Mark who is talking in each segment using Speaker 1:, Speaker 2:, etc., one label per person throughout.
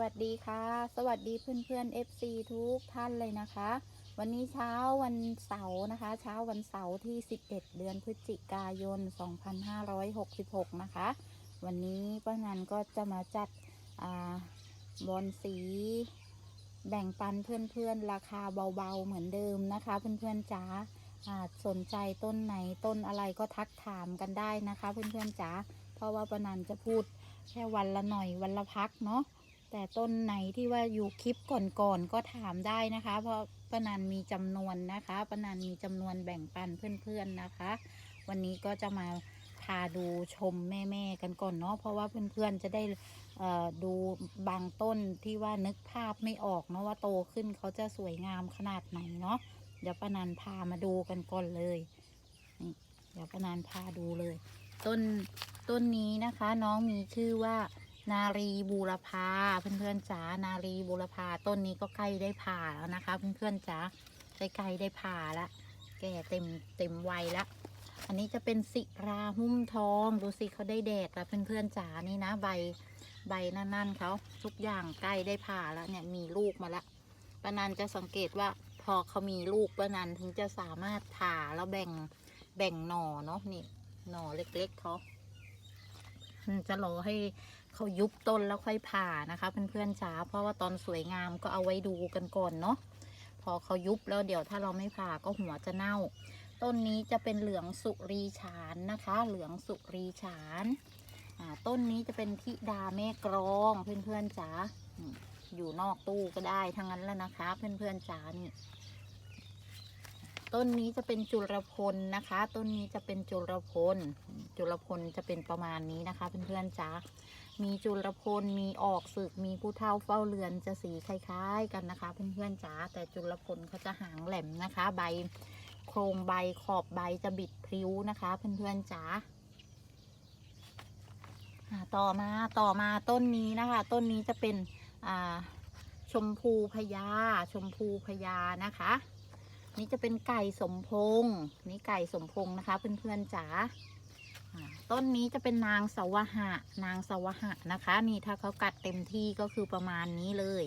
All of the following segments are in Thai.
Speaker 1: วัสดีค่ะ สวัสดีเพื่อนเพื่อนๆ FC ทุกท่านเลยนะคะ วันนี้เช้าวันเสาร์นะคะ เช้าวันเสาร์ที่ 11 เดือนพฤศจิกายน 2566 นะคะ วันนี้ป้านันก็จะมาจัดอบอลสี แบ่งปันเพื่อนๆ ราคาเบาๆ เหมือนเดิมนะคะ เพื่อนๆจ๋าอ่าสนใจต้นไหนต้นอะไรก็ทักถามกันได้นะคะ เพื่อนๆจ๋าเพราะว่าป้านันจะพูดแค่วันละหน่อยวันละพักเนาะ แต่ต้นไหนที่ว่าอยู่คลิปก่อนๆก็ถามได้นะคะ เพราะป้านันมีจำนวนนะคะป้านันมีจำนวนแบ่งปันเพื่อนๆนะคะ วันนี้ก็จะมาพาดูชมแม่ๆกันก่อนเนาะเพราะว่าเพื่อนๆจะได้เอ่อดูบางต้นที่ว่านึกภาพไม่ออกเนาะว่าโตขึ้นเขาจะสวยงามขนาดไหนเนาะเดี๋ยวป้านันพามาดูกันก่อนเลยนี่เดี๋ยวป้านันพาดูเลย ต้นต้นนี้นะคะ น้องมีชื่อว่า นารีบูรพาเพื่อนๆจ๋านารีบูรพาต้นนี้ก็ใกล้ได้ผ่าแล้วนะคะ เพื่อนๆจ๋าใกล้ๆได้ผ่าละแก่เต็มเต็มวัยละอันนี้จะเป็นสิราหุ้มทองดูสิเขาได้แดดแล้วเพื่อนๆจ๋านี่นะใบใบนั่นๆเขาทุกอย่างใกล้ได้ผ่าแล้วเนี่ยมีลูกมาละปานันจะสังเกตว่าพอเขามีลูกปานันถึงจะสามารถผ่าแล้วแบ่งแบ่งหน่อเนาะนี่หน่อเล็กๆเขาจะรอให้ เขายุบต้นแล้วค่อยผ่านะคะเพื่อนๆจ๋าเพราะว่าตอนสวยงามก็เอาไว้ดูกันก่อนเนาะพอเขายุบแล้วเดี๋ยวถ้าเราไม่ผ่าก็หัวจะเน่า ต้นนี้จะเป็นเหลืองสุรีฉานนะคะ เหลืองสุรีฉานต้นนี้จะเป็นทิดาแม่กรองเพื่อนๆจ๋าอืมอยู่นอกตู้ก็ได้ทั้งนั้นแล้วนะคะ เพื่อนๆจ๋านี่ต้นนี้จะเป็นจุลพลนะคะ ต้นนี้จะเป็นจุลพล จุลพลจะเป็นประมาณนี้นะคะ เพื่อนๆจ๋า มีจุลพล มีออกศึก มีผู้เฒ่าเฝ้าเรือนจะสีคล้าย ๆ กันนะคะ เพื่อนๆจ๋าแต่จุลพลเขาจะหางแหลมนะคะ ใบโครงใบขอบใบจะบิดพริ้วนะคะ เพื่อนๆจ๋าต่อมาต่อมาต้นนี้นะคะ ต้นนี้จะเป็นชมพูพญาชมพูพญานะคะ นี่จะเป็นไก่สมพงนี่ไก่สมพงนะคะ เพื่อนๆจ๋า ต้นนี้จะเป็นนางสวหะ นางสวหะนะคะ นี่ถ้าเขากัดเต็มที่ก็คือประมาณนี้เลย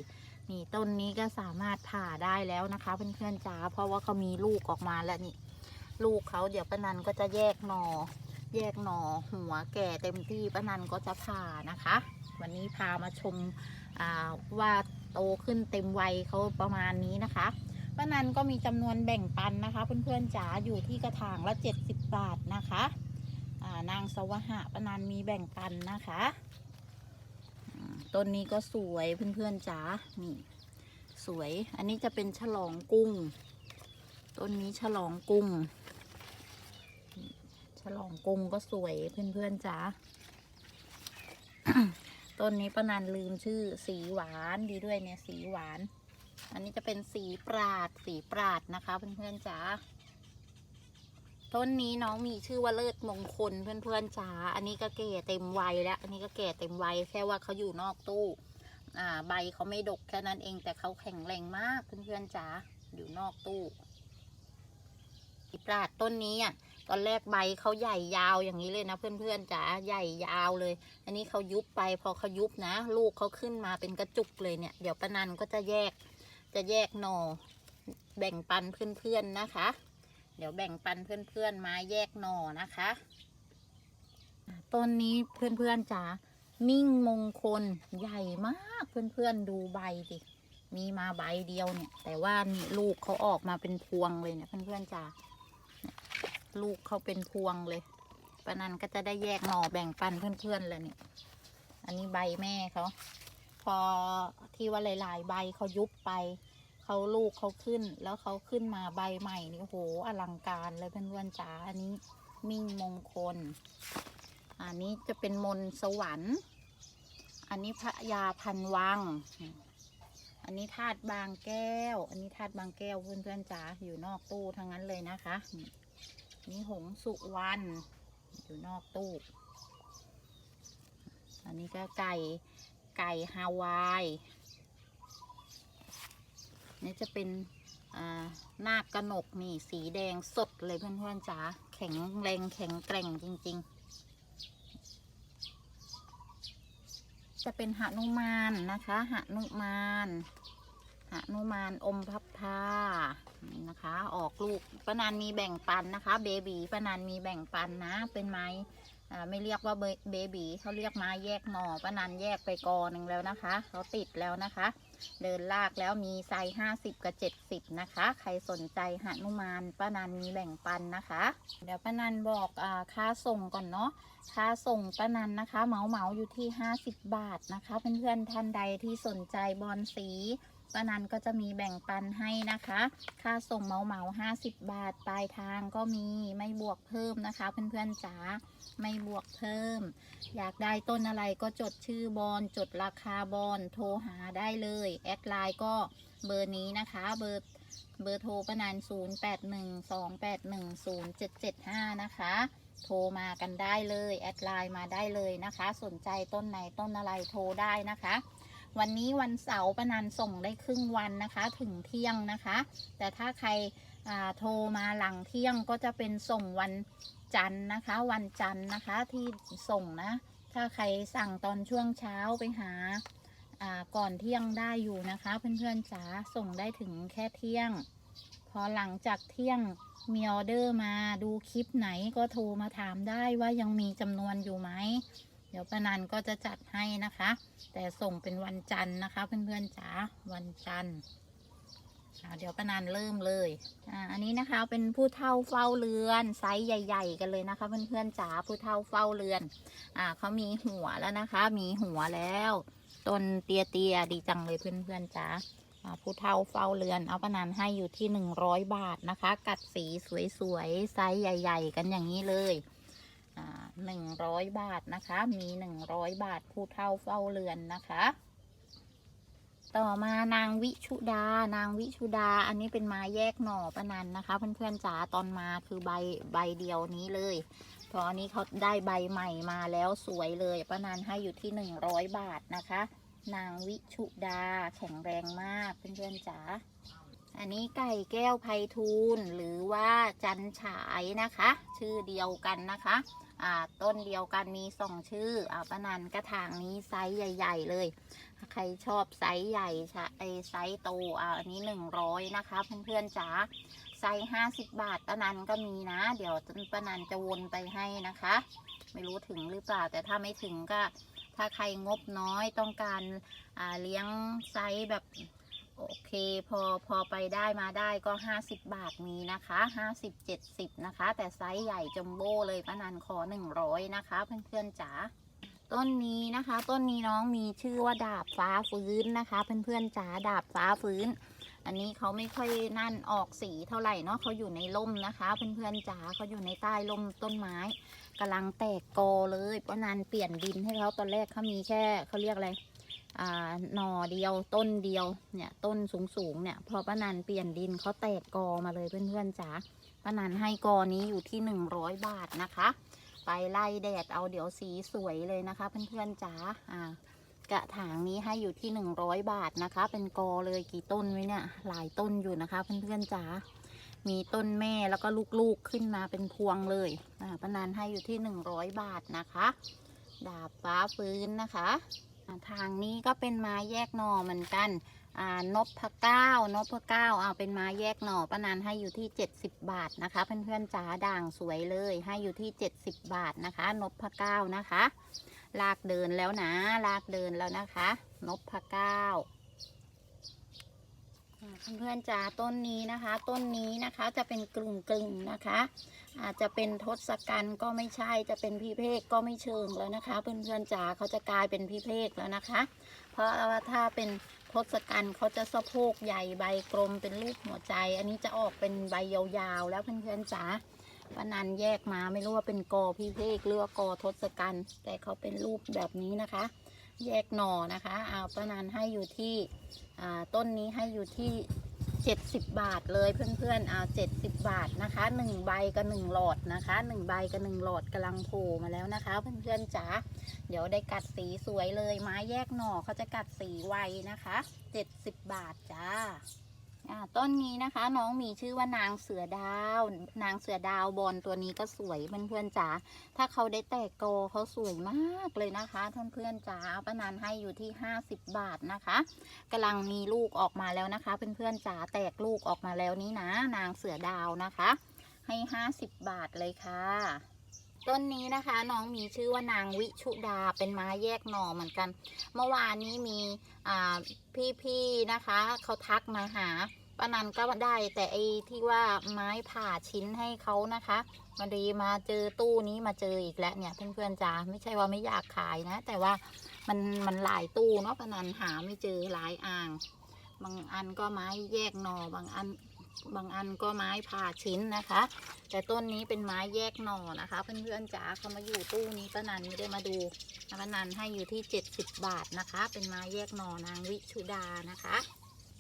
Speaker 1: นี่ต้นนี้ก็สามารถผ่าได้แล้วนะคะเพื่อนๆจ๋าเพราะว่าเขามีลูกออกมาแล้วนี่ ลูกเขาเดี๋ยวป้านันก็จะแยกหนอแยกหนอหัวแก่เต็มที่ป้านันก็จะผ่านะคะ วันนี้พามาชมาว่าโตขึ้นเต็มวัยเขาประมาณนี้นะคะป้านันก็มีจำนวนแบ่งปันนะคะ เพื่อนๆจ๋าอยู่ที่กระถางละ 70 บาทนะคะ นางสวหะปนันมีแบ่งปันนะคะต้นนี้ก็สวยเพื่อนๆจ๋านี่สวย อันนี้จะเป็นฉลองกุ้ง ต้นนี้ฉลองกุ้ง ฉลองกุ้งก็สวยเพื่อนๆจ๋าต้นนี้ปนันลืมชื่อสีหวานดีด้วยเนี่ยสีหวาน อันนี้จะเป็นสีปราดสีปราดนะคะเพื่อนๆจ๋า ต้นนี้น้องมีชื่อว่าเลิศมงคลเพื่อนๆจ๋า อันนี้ก็แก่เต็มวัยแล้ว อันนี้ก็แก่เต็มวัยแค่ว่าเขาอยู่นอกตู้ อ่า ใบเขาไม่ดกแค่นั้นเองแต่เขาแข็งแรงมากเพื่อนๆจ๋า อยู่นอกตู้อีปราดต้นนี้อะ ตอนแรกใบเขาใหญ่ยาวอย่างนี้เลยนะเพื่อนๆจ๋า ใหญ่ยาวเลย อันนี้เขายุบไปพอเขายุบนะ ลูกเขาขึ้นมาเป็นกระจุกเลยเนี่ย เดี๋ยวปนันก็จะแยก จะแยกหนอแบ่งปันเพื่อนๆนะคะ เดี๋ยวแบ่งปันเพื่อนๆมาแยกหน่อนะคะต้นนี้เพื่อนๆจ๋ามิ่งมงคลใหญ่มากเพื่อนๆดูใบดิมีมาใบเดียวเนี่ย แต่ว่านี่ลูกเขาออกมาเป็นพวงเลยเนี่ยเพื่อนๆจ๋าลูกเขาเป็นพวงเลยปะนันก็จะได้แยกหน่อแบ่งปันเพื่อนๆเลยเนี่ยอันนี้ใบแม่เขาพอที่ว่าหลายๆใบเขายุบไป เขาลูกเขาขึ้น แล้วเขาขึ้นมาใบใหม่นี่โหอลังการเลยเพื่อนๆจ๋าอันนี้มิ่งมงคล อันนี้จะเป็นมนสวรรค์ อันนี้พระยาพันวัง อันนี้ธาตุบางแก้ว อันนี้ธาตุบางแก้วเพื่อนๆจ๋าอยู่นอกตู้ทั้งนั้นเลยนะคะนี่นี่หงส์สุวรรณอยู่นอกตู้ อันนี้ก็ไก่ไก่ฮาวาย นี่จะเป็นอ่านาคกระหนกนี่สีแดงสดเลยเพื่อนๆจ๋าแข็งแรงแข็งแกร่งจริง ๆ จะเป็นหนุมานนะคะหนุมานหนุมานอมพับพานี่นะคะ ออกลูกป้านันมีแบ่งปันนะคะ เบบีป้านันมีแบ่งปันนะ เป็นไม้ไม่เรียกว่าเบเบบีเขาเรียกไม้แยกหน่อป้านันแยกไปกอหนึ่งแล้วนะคะเขาติดแล้วนะคะ เดินลากแล้วมีไซส์ห้าสิบกับเจ็ดสิบนะคะ ใครสนใจหนุมานป้านันมีแบ่งปันนะคะ เดี๋ยวป้านันบอกอค่าส่งก่อนเนาะค่าส่งป้านันนะคะ เหมาเหมาอยู่ที่50บาทนะคะเพื่อนๆท่านใดที่สนใจบอลสี ป้านันก็จะมีแบ่งปันให้นะคะ ค่าส่งเหมาเหมาๆ50บาท ปลายทางก็มีไม่บวกเพิ่มนะคะ เพื่อนๆจ๋าไม่บวกเพิ่ม อยากได้ต้นอะไรก็จดชื่อบอลจดราคาบอลโทรหาได้เลย แอดไลน์ก็เบอร์นี้นะคะ เบอร์เบอร์โทรป้านัน0812810775 นะคะ โทรมากันได้เลย แอดไลน์มาได้เลยนะคะ สนใจต้นไหนต้นอะไรโทรได้นะคะ วันนี้วันเสาร์ประนันส่งได้ครึ่งวันนะคะถึงเที่ยงนะคะ แต่ถ้าใครโทรมาหลังเที่ยงก็จะเป็นส่งวันจันทร์นะคะ วันจันทร์นะคะที่ส่งนะ ถ้าใครสั่งตอนช่วงเช้าไปหาก่อนเที่ยงได้อยู่นะคะเพื่อนๆจ๋าส่งได้ถึงแค่เที่ยง พอหลังจากเที่ยงมีออเดอร์มาดูคลิปไหนก็โทรมาถามได้ว่ายังมีจำนวนอยู่ไหม ดี๋ยวปานันก็จะจัดให้นะคะ แต่ส่งเป็นวันจันทร์นะคะ เพื่อนๆจ๋าวันจันทร์เดี๋ยวปานันเริ่มเลยอ่าอันนี้นะคะเป็นผู้เฒ่าเฝ้าเรือนไซส์ใหญ่ ๆ กันเลยนะคะ เพื่อนๆจ๋าผู้เฒ่าเฝ้าเรือน อ่าเขามีหัวแล้วนะคะ มีหัวแล้วต้นเตี้ยๆดีจังเลยเพื่อนๆจ๋าอ่าผู้เฒ่าเฝ้าเรือน เอาปนันให้อยู่ที่ 100 บาทนะคะ กัดสีสวยๆไซส์ใหญ่ ๆ กันอย่างนี้เลย อ่า100บาทนะคะ มี100บาทผู้เฒ่าเฝ้าเรือนนะคะ ต่อมานางวิชุดา นางวิชุดา อันนี้เป็นไม้แยกหน่อปนันนะคะ เพื่อนๆจ๋าตอนมาคือใบใบเดียวนี้เลยพราะอันนี้เขาได้ใบใหม่มาแล้วสวยเลยปนันให้อยู่ที่100บาทนะคะ นางวิชุดาแข็งแรงมากเพื่อนๆจ๋าอันนี้ไก่แก้วไพฑูรย์หรือว่าจันฉายนะคะ ชื่อเดียวกันนะคะ อ่าต้นเดียวกันมีสองชื่ออ่าปนันกระถางนี้ไซส์ใหญ่ ๆ เลย ใครชอบไซส์ใหญ่ชะไอไซส์โตอ่าอันนี้หนึ่งร้อยนะคะเพื่อนๆจ๋าไซส์ห้าสิบบาทปนันก็มีนะ เดี๋ยวปนันจะวนไปให้นะคะ ไม่รู้ถึงหรือเปล่า แต่ถ้าไม่ถึงก็ถ้าใครงบน้อยต้องการเลี้ยงไซส์แบบ โอเคพอพอไปได้มาได้ก็ 50 บาทมีนะคะ50 70 นะคะ แต่ไซส์ใหญ่จัมโบ้เลยป้านันขอ 100 นะคะ เพื่อนๆจ๋าต้นนี้นะคะ ต้นนี้น้องมีชื่อว่าดาบฟ้าฟื้นนะคะ เพื่อนๆจ๋าดาบฟ้าฟื้น อันนี้เขาไม่ค่อยนั่นออกสีเท่าไหร่เนาะเขาอยู่ในร่มนะคะ เพื่อนๆจ๋าเขาอยู่ในใต้ร่มต้นไม้กำลังแตกกอเลยป้านันเปลี่ยนดินให้เขาตอนแรกเขามีแค่เขาเรียกอะไร หน่อเดียวต้นเดียวเนี่ยต้นสูงสูงๆเนี่ยพอป้านันเปลี่ยนดินเขาแตกกอมาเลยเพื่อนๆจ๋าป้านันให้กอนี้อยู่ที่หนึ่งร้อยบาทนะคะ ไปไล่แดดเอาเดี๋ยวสีสวยเลยนะคะ เพื่อนๆจ๋าอ่ากระถางนี้ให้อยู่ที่หนึ่งร้อยบาทนะคะ เป็นกอเลยกี่ต้นไว้เนี่ยหลายต้นอยู่นะคะเพื่อนๆจ๋ามีต้นแม่แล้วก็ลูกๆขึ้นมาเป็นพวงเลยป้านันให้อยู่ที่หนึ่งร้อยบาทนะคะ ดาบฟ้าฟื้นนะคะ ทางนี้ก็เป็นไม้แยกหน่อเหมือนกันนบพะเก้านบพะเก้าเอาเป็นไม้แยกหน่อป้านันให้อยู่ที่ 70 บาทนะคะ เพื่อนๆจ๋าด่างสวยเลย ให้อยู่ที่ 70 บาทนะคะ นบพะเก้านะคะ ลากเดินแล้วนะ ลากเดินแล้วนะคะ นบพะเก้า เพื่อนๆจ๋าต้นนี้นะคะ ต้นนี้นะคะจะเป็นกลุ่มกลึงๆนะคะ อาจจะเป็นทศกัณฐ์ก็ไม่ใช่จะเป็นพิเภกก็ไม่เชิงแล้วนะคะ เพื่อนๆจ๋าเขาจะกลายเป็นพิเภกแล้วนะคะ เพราะว่าถ้าเป็นทศกัณฐ์เขาจะสะโพกใหญ่ใบกลมเป็นรูปหัวใจ อันนี้จะออกเป็นใบยาวๆแล้วเพื่อนๆจ๋าปนันแยกมาไม่รู้ว่าเป็นกอพิเภกหรือว่ากอทศกัณฐ์แต่เขาเป็นรูปแบบนี้นะคะ แยกหน่อนะคะเอาปานันให้อยู่ที่ต้นนี้ให้อยู่ที่ 70 บาทเลยเพื่อนๆเอา70 บาทนะคะ 1 ใบกับ1หลอดนะคะ 1 ใบกับ1หลอดกำลังโผล่มาแล้วนะคะ เพื่อนๆจ๋าเดี๋ยวได้กัดสีสวยเลยไม้แยกหน่อเขาจะกัดสีไวนะคะ 70 บาทจ้า ต้นนี้นะคะ น้องมีชื่อว่านางเสือดาว นางเสือดาวบอลตัวนี้ก็สวยเพื่อนๆจ๋าถ้าเขาได้แตกกอเขาสวยมากเลยนะคะเพื่อนๆจ๋าป้านันให้อยู่ที่ 50 บาทนะคะกำลังมีลูกออกมาแล้วนะคะเพื่อนๆจ๋าแตกลูกออกมาแล้วนี้นะ นางเสือดาวนะคะ ให้ 50 บาทเลยค่ะ ต้นนี้นะคะ น้องมีชื่อว่านางวิชุดาเป็นไม้แยกหน่อเหมือนกัน เมื่อวานนี้มีพี่ๆนะคะเขาทักมาหาป้านันก็ได้แต่ไอ้ที่ว่าไม้ผ่าชิ้นให้เขานะคะมาดีมาเจอตู้นี้มาเจออีกแล้วเนี่ยเพื่อนๆจ๋าไม่ใช่ว่าไม่อยากขายนะ แต่ว่ามันมันหลายตู้เนาะป้านันหาไม่เจอหลายอ่าง บางอันก็ไม้แยกหนอบางอัน บางอันก็ไม้ผ่าชิ้นนะคะ แต่ต้นนี้เป็นไม้แยกหน่อนะคะ เพื่อนๆจ๋าเขามาอยู่ตู้นี้ป้านันไม่ได้มาดูป้านันให้อยู่ที่ 70 บาทนะคะ เป็นไม้แยกหน่อนางวิชุดานะคะ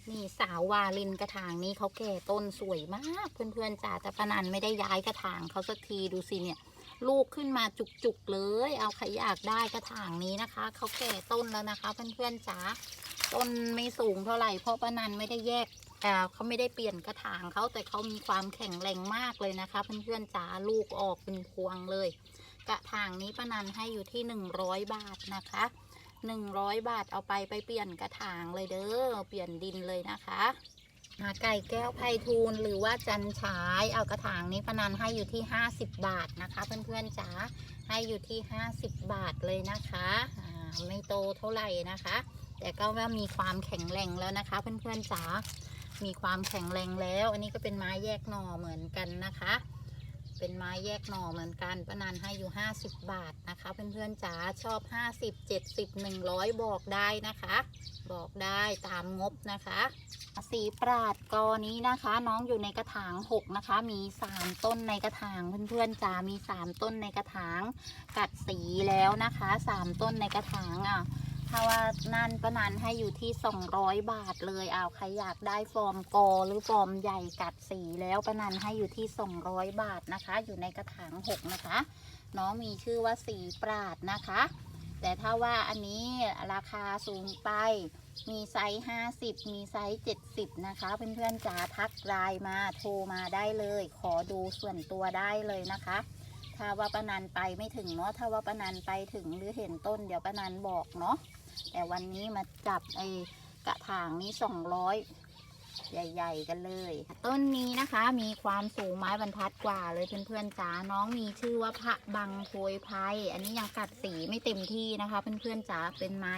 Speaker 1: นี่สาววาลินกระถางนี้เขาแก่ต้นสวยมาก เพื่อนๆจ๋าแต่ป้านันไม่ได้ย้ายกระถางเขาสักทีดูสิเนี่ย ลูกขึ้นมาจุกๆเลย เอาใครอยากได้กระถางนี้นะคะเขาแก่ต้นแล้วนะคะ เพื่อนๆจ๋าต้นไม่สูงเท่าไหร่เพราะป้านันไม่ได้แยก เขาไม่ได้เปลี่ยนกระถางเขาแต่เขามีความแข็งแรงมากเลยนะคะ เพื่อนๆจ๋าลูกออกเป็นพวงเลย กระถางนี้ป้านันให้อยู่ที่ 100 บาทนะคะ100 บาทเอาไปไปเปลี่ยนกระถางเลยเด้อเปลี่ยนดินเลยนะคะหาไก่แก้วไพฑูรย์หรือว่าจันฉายเอากระถางนี้ป้านันให้อยู่ที่ 50 บาทนะคะ เพื่อนๆจ๋าให้อยู่ที่ 50 บาทเลยนะคะไม่โตเท่าไหร่นะคะ แต่ก็ว่ามีความแข็งแรงแล้วนะคะ เพื่อนๆจ๋า มีความแข็งแรงแล้ว อันนี้ก็เป็นไม้แยกหน่อเหมือนกันนะคะ เป็นไม้แยกหน่อเหมือนกันป้านันให้อยู่ 50 บาทนะคะ เพื่อนๆจ๋าชอบ 50 70 100 บอกได้นะคะ บอกได้ตามงบนะคะสีปราดกอนี้นะคะ น้องอยู่ในกระถาง 6 นะคะ มี 3 ต้นในกระถางเพื่อนๆจ๋ามี 3 ต้นในกระถาง กัดสีแล้วนะคะ 3 ต้นในกระถางอะ ถ้าว่านั่นประนันให้อยู่ที่ 200 บาทเลยเอาใครอยากได้ฟอร์มกอหรือฟอร์มใหญ่กัดสีแล้วประนันให้อยู่ที่ 200 บาทนะคะ อยู่ในกระถาง6นะคะ น้องมีชื่อว่าสีปราดนะคะ แต่ถ้าว่าอันนี้ราคาสูงไป มีไซส์ 50 มีไซส์ 70 นะคะ เพื่อนๆจ๋าทักไลน์มาโทรมาได้เลย ขอดูส่วนตัวได้เลยนะคะถ้าว่าปนันไปไม่ถึงเนาะถ้าว่าปนันไปถึงหรือเห็นต้นเดี๋ยวปนันบอกเนาะ แต่วันนี้มาจับไอ้กระถางนี้สองร้อยใหญ่ ๆ กันเลย ต้นนี้นะคะมีความสูงไม้บรรทัดกว่าเลยเพื่อนๆจ๋าน้องมีชื่อว่าพระบังโพยไพอันนี้ยังกัดสีไม่เต็มที่นะคะเพื่อนๆจ๋าเป็นไม้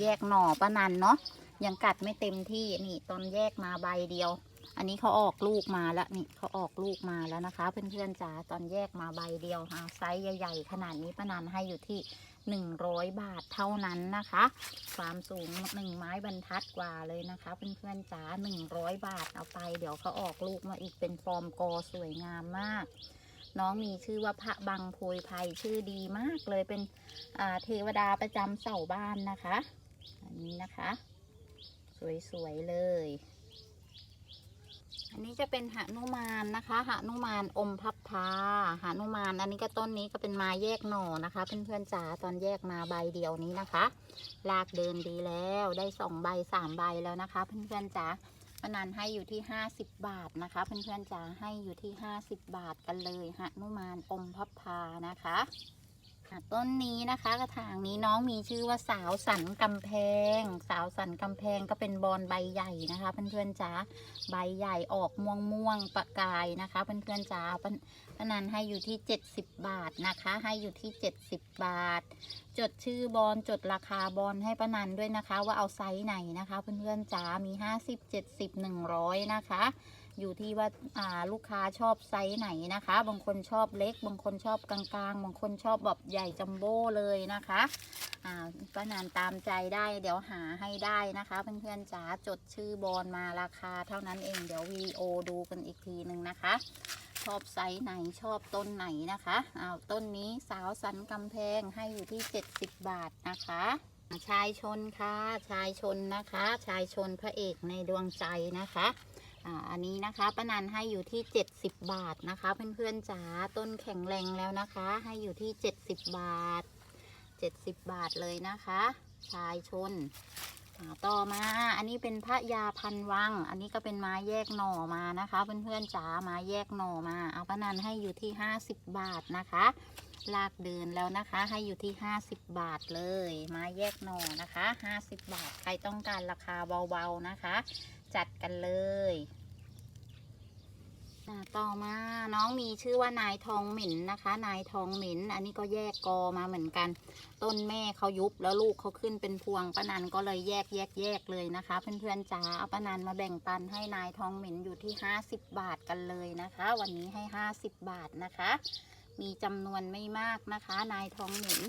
Speaker 1: แยกหน่อป้านันเนาะยังกัดไม่เต็มที่นี่ตอนแยกมาใบเดียว อันนี้เขาออกลูกมาแล้วนี่เขาออกลูกมาแล้วนะคะ เพื่อนๆจ๋าตอนแยกมาใบเดียวค่ะไซส์ใหญ่ ๆ ขนาดนี้ป้านันให้อยู่ที่ 100 บาทเท่านั้นนะคะ ความสูงหนึ่งไม้บรรทัดกว่าเลยนะคะเพื่อนๆจ๋า100 บาทเอาไป เดี๋ยวเขาออกลูกมาอีกเป็นฟอร์มกอสวยงามมาก น้องมีชื่อว่าพระบังโพยไพรชื่อดีมากเลยเป็นเทวดาประจำเสาบ้านนะคะ อันนี้นะคะ สวยๆเลย อันนี้จะเป็นหานุมานนะคะหานุมานอมพับพาหานุมาน อันนี้ก็ต้นนี้ก็เป็นม้แยกหน่อนะคะ เพื่อนๆจ๋าตอนแยกมาใบเดียวนี้นะคะลากเดินดีแล้วได้สองใบสามใบแล้วนะคะ เพื่อนๆจ๋าปนันให้อยู่ที่50บบาทนะคะ เพื่อนๆจ๋าให้อยู่ที่50บบาทกันเลยหานุมานอมพับพานะคะ ต้นนี้นะคะกระถางนี้น้องมีชื่อว่าสาวสันกำแพง สาวสันกำแพงก็เป็นบอนใบใหญ่นะคะเพื่อนๆจ๋าใบใหญ่ออกม่วงม่วงประกายนะคะเพื่อนๆจ๋าปนปนันให้อยู่ที่ 70 บาทนะคะ ให้อยู่ที่ 70 บาท จดชื่อบอลจดราคาบอลให้ปนันด้วยนะคะ ว่าเอาไซส์ไหนนะคะ เพื่อนๆจ๋ามี 50 70 100 นะคะ อยู่ที่ว่าอ่าลูกค้าชอบไซส์ไหนนะคะ บางคนชอบเล็ก บางคนชอบกลางๆ บางคนชอบแบบใหญ่จัมโบ้เลยนะคะอ่าป้านานตามใจได้เดี๋ยวหาให้ได้นะคะเพื่อนๆจ๋าจดชื่อบอลมาราคาเท่านั้นเองเดี๋ยววิดีโอดูกันอีกทีหนึ่งนะคะชอบไซส์ไหนชอบต้นไหนนะคะอ้าวต้นนี้สาวสันกำแพงให้อยู่ที่ 70 บาทนะคะ ชายชนค่ะ ชายชนนะคะ ชายชนพระเอกในดวงใจนะคะ อ่าอันนี้นะคะป้านันให้อยู่ที่ 70 บาทนะคะ เพื่อนๆจ๋าต้นแข็งแรงแล้วนะคะ ให้อยู่ที่ 70 บาท 70 บาทเลยนะคะ ชายชนต่อมาอันนี้เป็นพระยาพันวัง อันนี้ก็เป็นไม้แยกหน่อมานะคะเพื่อนๆจ๋าไม้แยกหน่อมา เอาปะนันให้อยู่ที่ 50 บาทนะคะลากเดินแล้วนะคะ ให้อยู่ที่ 50 บาทเลยไม้แยกหน่อนะคะ 50 บาทใครต้องการราคาเบาๆนะคะ จัดกันเลยต่อมาน้องมีชื่อว่านายทองหมิ่นนะคะ นายทองหมิ่นอันนี้ก็แยกกอมาเหมือนกัน ต้นแม่เขายุบแล้วลูกเขาขึ้นเป็นพวงป้านันก็เลยแยกแยกแยกเลยนะคะ เพื่อนๆจ๋าเอาป้านันมาแบ่งปันให้นายทองหมิ่นอยู่ที่ 50 บาทกันเลยนะคะ วันนี้ให้ 50 บาทนะคะ มีจำนวนไม่มากนะคะ นายทองหมิ่น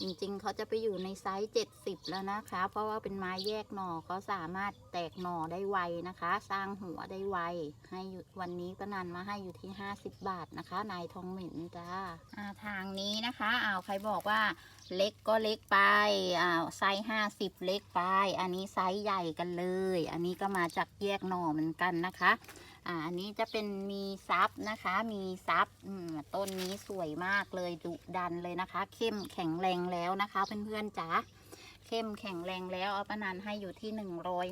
Speaker 1: จริงๆ เขาจะไปอยู่ในไซส์70 แล้วนะคะ เพราะว่าเป็นไม้แยกหน่อเขาสามารถแตกหน่อได้ไวนะคะ สร้างหัวได้ไว ให้อยู่วันนี้ป้านันมาให้อยู่ที่ 50 บาทนะคะ นายทองเหม็นจ้าทางนี้นะคะอ้าวใครบอกว่าเล็กก็เล็กไปอ้าวไซส์50 เล็กไป อันนี้ไซส์ใหญ่กันเลย อันนี้ก็มาจากแยกหน่อเหมือนกันนะคะ อ่าอันนี้จะเป็นมีซับนะคะ มีซับต้นนี้สวยมากเลยดุดันเลยนะคะ เข้มแข็งแรงแล้วนะคะ เพื่อนๆจ๋าเข้มแข็งแรงแล้วเอาประนันให้อยู่ที่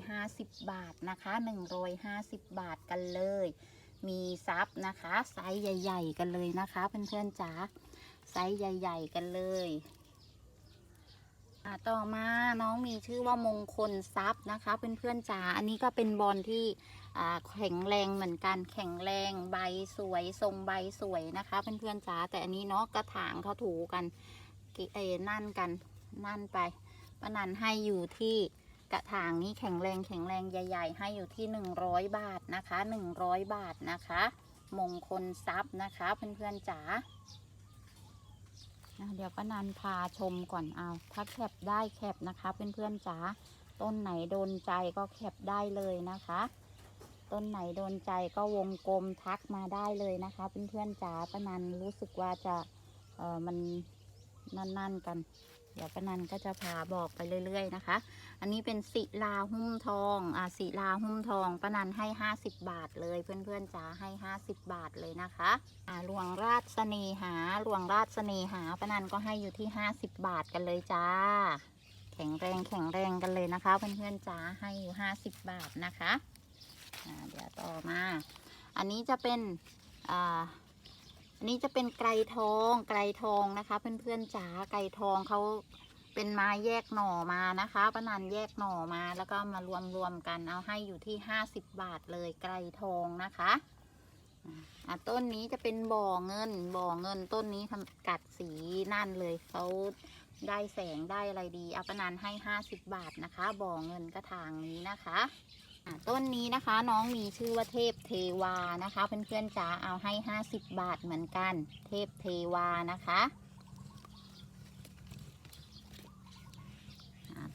Speaker 1: 150 บาทนะคะ 150 บาทกันเลย มีซับนะคะไซส์ใหญ่ ๆ กันเลยนะคะเพื่อนๆจ๋าไซส์ใหญ่ ๆ กันเลยต่อมาน้องมีชื่อว่ามงคลซับนะคะเพื่อนๆจ๋าอันนี้ก็เป็นบอลที่ แข็งแรงเหมือนกันแข็งแรงใบสวยทรงใบสวยนะคะเพื่อนๆจ๋าแต่อันนี้เนาะกระถางเขาถูกันเอนั่นกันนั่นไปปะนันให้อยู่ที่กระถางนี้แข็งแรงแข็งแรงใหญ่ ๆ ให้อยู่ที่ 100 บาทนะคะ100 บาทนะคะ มงคลทรัพย์นะคะเพื่อนๆจ๋าอะเดี๋ยวป้านันพาชมก่อนเอาถ้าแคปได้แคปนะคะเพื่อนๆจ๋าต้นไหนโดนใจก็แคปได้เลยนะคะ ต้นไหนโดนใจก็วงกลมทักมาได้เลยนะคะเพื่อนๆจ๋าปานันรู้สึกว่าจะเออมันนั่นๆกัน เดี๋ยวปานันก็จะพาบอกไปเรื่อยๆนะคะ อันนี้เป็นศิลาหุ้มทองอ่าศิลาหุ้มทองปานันให้ 50 บาทเลยเพื่อนๆจ๋าให้ 50 บาทเลยนะคะอ่าหลวงราชเสน่หาหลวงราชเสน่หาปานันก็ให้อยู่ที่ 50 บาทกันเลยจ้าแข็งแรงแข็งแรงกันเลยนะคะเพื่อนๆจ๋าให้อยู่ 50 บาทนะคะ เดี๋ยวต่อมา อันนี้จะเป็นอ่าอันนี้จะเป็นไกรทองไกรทองนะคะ เพื่อนๆจ๋าไกรทองเขาเป็นไม้แยกหน่อมานะคะป้านันแยกหน่อมาแล้วก็มารวมรวมๆกันเอาให้อยู่ที่ห้าสิบบาทเลยไกรทองนะคะอ่าต้นนี้จะเป็นบ่อเงิน บ่อเงินต้นนี้ทำกัดสีนั่นเลยเขาได้แสงได้อะไรดีเอาป้านันให้ห้าสิบบาทนะคะ บ่อเงินกระถางนี้นะคะ ต้นนี้นะคะน้องมีชื่อว่าเทพเทวานะคะเพื่อนๆจ๋าเอาให้ 50 บาทเหมือนกัน เทพเทวานะคะ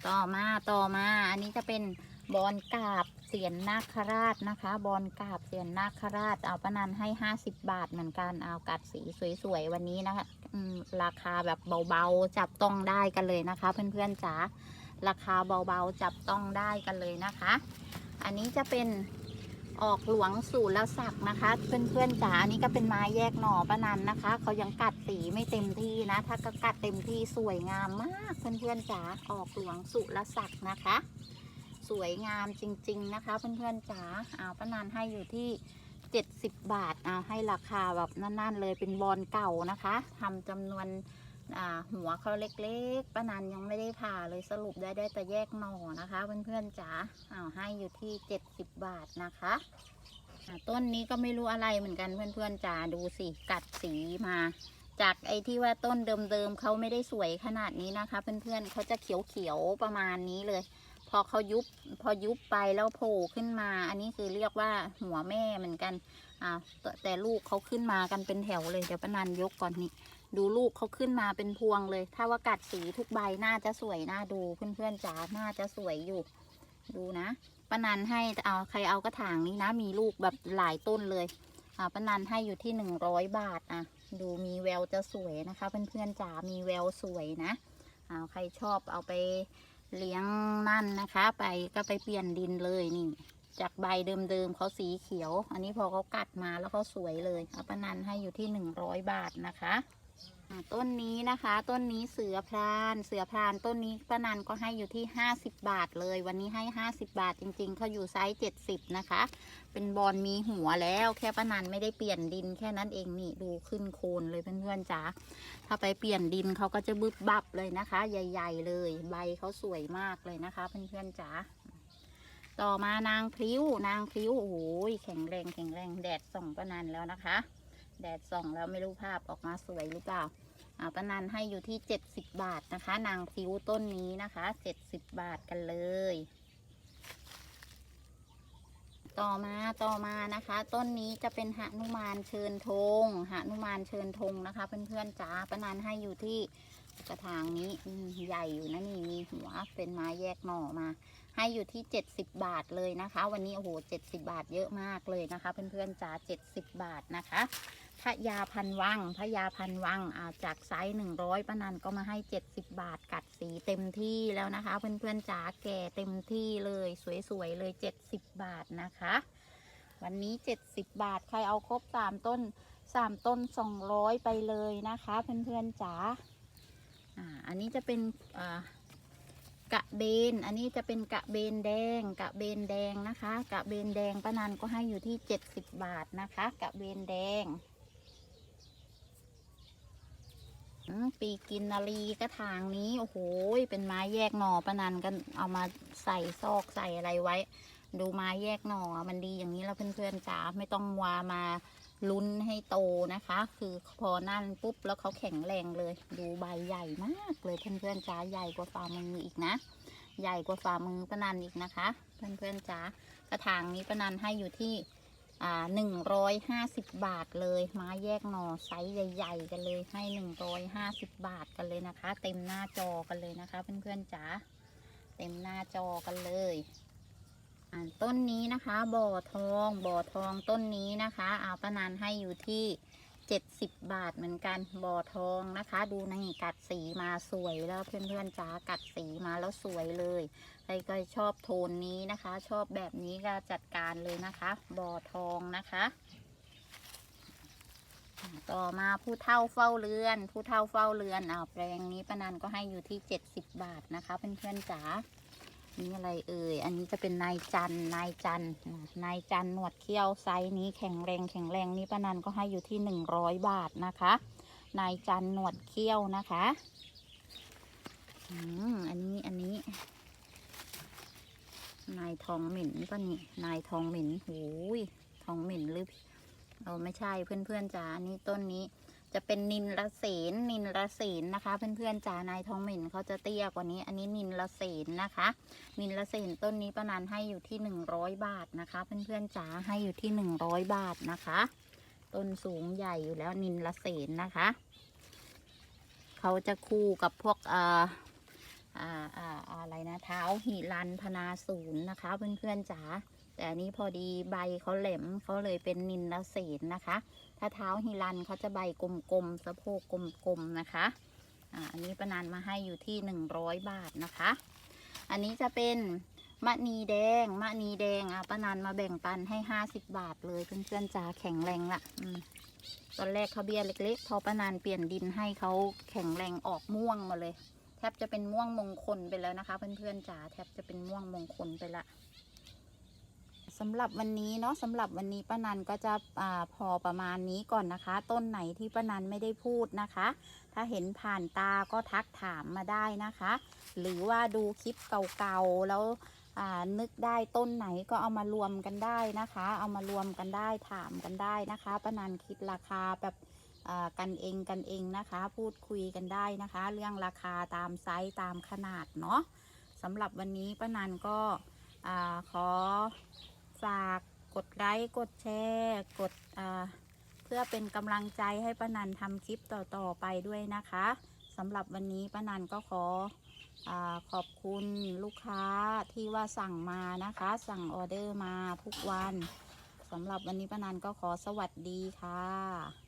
Speaker 1: ต่อมาต่อมาอันนี้จะเป็นบอลกาบเสียนนาคราชนะคะ บอลกาบเสียนนาคราช เอาประนันให้ 50 บาทเหมือนกันเอากัดสีสวยๆวันนี้นะคะราคาแบบเบาๆจับต้องได้กันเลยนะคะ เพื่อนๆจ๋าราคาเบาๆจับต้องได้กันเลยนะคะ อันนี้จะเป็นออกหลวงสู่ละศักนะคะ เพื่อนๆจ๋าอันนี้ก็เป็นไม้แยกหน่อปะนันนะคะเขายังกัดสีไม่เต็มที่นะ ถ้าก็กัดเต็มที่สวยงามมากเพื่อนๆจ๋าออกหลวงสุละศักนะคะ สวยงามจริง ๆนะคะ เพื่อนๆจ๋าเอาปะนันให้อยู่ที่70บาทเอาให้ราคาแบบนั่นๆเลยเป็นบอลเก่านะคะทำจำนวน หัวเขาเล็กๆป้านันยังไม่ได้ผ่าเลยสรุปได้ได้แต่แยกหน่อนะคะเพื่อนๆจ๋าอ้าให้อยู่ที่ 70 บาทนะคะต้นนี้ก็ไม่รู้อะไรเหมือนกันเพื่อนๆจ๋าดูสิกัดสีมา จากไอ้ที่ว่าต้นเดิมๆเขาไม่ได้สวยขนาดนี้นะคะ เพื่อนๆเขาจะเขียวๆประมาณนี้เลย พอเขายุบพอยุบไปแล้วโผล่ขึ้นมา อันนี้คือเรียกว่าหัวแม่เหมือนกันอ่าแต่แต่ลูกเขาขึ้นมากันเป็นแถวเลยเดี๋ยวป้านันยกก่อนนี่ ดูลูกเขาขึ้นมาเป็นพวงเลย ถ้าว่ากัดสีทุกใบน่าจะสวยน่าดูเพื่อนๆจ๋าน่าจะสวยอยู่ ดูนะป้านันให้เอาใครเอากระถางนี้นะ มีลูกแบบหลายต้นเลยอ่าป้านันให้อยู่ที่หนึ่งร้อยบาทอะ ดูมีแววจะสวยนะคะ เพื่อนๆจ๋ามีแววสวยนะเอาใครชอบเอาไปเลี้ยงนั่นนะคะ ไปก็ไปเปลี่ยนดินเลยนี่จากใบเดิมๆเขาสีเขียว อันนี้พอเขากัดมาแล้วเขาสวยเลยเอาปนันให้อยู่ที่หนึ่งร้อยบาทนะคะ ต้นนี้นะคะ ต้นนี้เสือพราน เสือพรานต้นนี้ป้านันก็ให้อยู่ที่ 50 บาทเลย วันนี้ให้ 50 บาทจริงๆเขาอยู่ไซส์70 นะคะ เป็นบอลมีหัวแล้วแค่ป้านันไม่ได้เปลี่ยนดินแค่นั้นเองนี่ดูขึ้นโคนเลยเพื่อนๆจ๋าถ้าไปเปลี่ยนดินเขาก็จะบึบบับเลยนะคะ ใหญ่ ๆ เลย ใบเขาสวยมากเลยนะคะ เพื่อนๆจ๋าต่อมานางพลิ้วนางพลิ้วโอ้โหแข็งแรงแข็งแรงแดดส่องป้านันแล้วนะคะ แดดส่องแล้วไม่รู้ภาพออกมาสวยหรือเปล่าอ่าปนันให้อยู่ที่ 70 บาทนะคะ นางพริ้วต้นนี้นะคะ 70 บาทกันเลย ต่อมาต่อมานะคะ ต้นนี้จะเป็นหนุมานเชิญธงหนุมานเชิญธงนะคะ เพื่อนๆจ๋าปานันให้อยู่ที่กระถางนี้ใหญ่อยู่นะนี่มีหัวเป็นไม้แยกหน่อมา ให้อยู่ที่ 70 บาทเลยนะคะ วันนี้โอ้โห70 บาทเยอะมากเลยนะคะ เพื่อนๆจ๋า70 บาทนะคะ ระยาพันวังพระยาพันวังาจากไซส์100ป้านันก็มาให้70บบาทกัดสีเต็มที่แล้วนะคะ เพื่อนๆจ๋าแก่เต็มที่เลย สวยๆเลย70บบาทนะคะ วันนี้70บบาทใครเอาครบ3ต้น3ต้น200ไปเลยนะคะ เพื่อนๆจ๋าอ่าอันนี้จะเป็นอ่ากะเบน อันนี้จะเป็นกะเบนแดง กะเบนแดงนะคะ กะเบนแดงป้านันก็ให้อยู่ที่ 70 บาทนะคะ กะเบนแดง อืม ปีกินนารีกระถางนี้โอ้โหเป็นไม้แยกหน่อปะนันกันเอามาใส่ซอกใส่อะไรไว้ ดูไม้แยกหน่อมันดีอย่างนี้แล้วเพื่อนๆจ๋าไม่ต้องวามาลุ้นให้โตนะคะ คือพอนั่นปุ๊บแล้วเขาแข็งแรงเลย ดูใบใหญ่มากเลยเพื่อนๆจ๋าใหญ่กว่าฝ่ามืออีกนะ ใหญ่กว่าฝ่ามือปะนันอีกนะคะ เพื่อนๆจ๋ากระถางนี้ปะนันให้อยู่ที่ อ่าหนึ่งร้อยห้าสิบบาทเลยไม้แยกหน่อไซส์ใหญ่ๆกันเลยให้หนึ่งร้อยห้าสิบบาทกันเลยนะคะ เต็มหน้าจอกันเลยนะคะ เพื่อนๆจ๋าเต็มหน้าจอกันเลยอ่าต้นนี้นะคะบ่อทองบ่อทองต้นนี้นะคะอาประนันให้อยู่ที่ เจ็ดสิบบาทเหมือนกันบ่อทองนะคะ ดูนี่กัดสีมาสวยแล้วเพื่อนๆจ๋ากัดสีมาแล้วสวยเลยใครก็ชอบโทนนี้นะคะ ชอบแบบนี้ก็จัดการเลยนะคะบ่อทองนะคะ ต่อมาผู้เท่าเฝ้าเรือน ผู้เท่าเฝ้าเรือนอ่าแปลงนี้ปนันก็ให้อยู่ที่เจ็ดสิบบาทนะคะเพื่อนๆจ๋า นี่อะไรเอ่ย อันนี้จะเป็นนายจัน นายจัน นายจันหนวดเขี้ยวไซส์นี้แข็งแรงแข็งแรงนี้ป้านันก็ให้อยู่ที่หนึ่งร้อยบาทนะคะ นายจันหนวดเขี้ยวนะคะอืมอันนี้อันนี้ นายทองเหมิ่นป่ะนี่ นายทองเหมิ่นโอ้ยทองเหมิ่นหรือเราไม่ใช่เพื่อนๆจ๋าอันนี้ต้นนี้ จะเป็นนินละเสนนินละเสนนะคะ เพื่อนๆจ๋านายทองหมิ่นเขาจะเตี้ยกว่านี้ อันนี้นินละเสนนะคะ นินละเสนต้นนี้ประนันให้อยู่ที่หนึ่งร้อยบาทนะคะ เพื่อนๆจ๋าให้อยู่ที่หนึ่งร้อยบาทนะคะ ต้นสูงใหญ่อยู่แล้วนินละเสนนะคะเขาจะคู่กับพวกเอ่ออ่าอ่าอะไรนะเท้าหิรันพนาศูนย์นะคะ เพื่อนๆจ๋า แต่อันนี้พอดีใบเขาแหลมเขาเลยเป็นนินละเศษนะคะ ถ้าเท้าหิรันเขาจะใบกลมๆสะโพกกลมๆนะคะอันนี้ประนานมาให้อยู่ที่หนึ่งร้อยบาทนะคะ อันนี้จะเป็นมะนีแดงมะนีแดงอะประนานมาแบ่งปันให้ห้าสิบบาทเลยเพื่อนๆจ๋าแข็งแรงละอตอนแรกเขาเบี้ยเล็กๆ พอประนานเปลี่ยนดินให้เขาแข็งแรงออกม่วงมาเลย แทบจะเป็นม่วงมงคลไปแล้วนะคะ เพื่อนๆจ๋าแทบจะเป็นม่วงมงคลไปละ สำหรับวันนี้เนาะสำหรับวันนี้ป้านันก็จะอาพอประมาณนี้ก่อนนะคะ ต้นไหนที่ป้านันไม่ได้พูดนะคะ ถ้าเห็นผ่านตาก็ทักถามมาได้นะคะ หรือว่าดูคลิปเก่าๆแล้วนึกได้ต้นไหนก็เอามารวมกันได้นะคะ เอามารวมกันได้ถามกันได้นะคะป้านันคิดราคาแบบกันเองกันเองนะคะ พูดคุยกันได้นะคะ เรื่องราคาตามไซส์ตามขนาดเนาะสำหรับวันนี้ป้านันก็อขอ ฝากกดไลค์กดแชร์กดเพื่อเป็นกำลังใจให้ป้านันทำคลิปต่อๆไปด้วยนะคะสำหรับวันนี้ป้านันก็ขออขอบคุณลูกค้าที่ว่าสั่งมานะคะ สั่งออเดอร์มาทุกวันสำหรับวันนี้ป้านันก็ขอสวัสดีค่ะ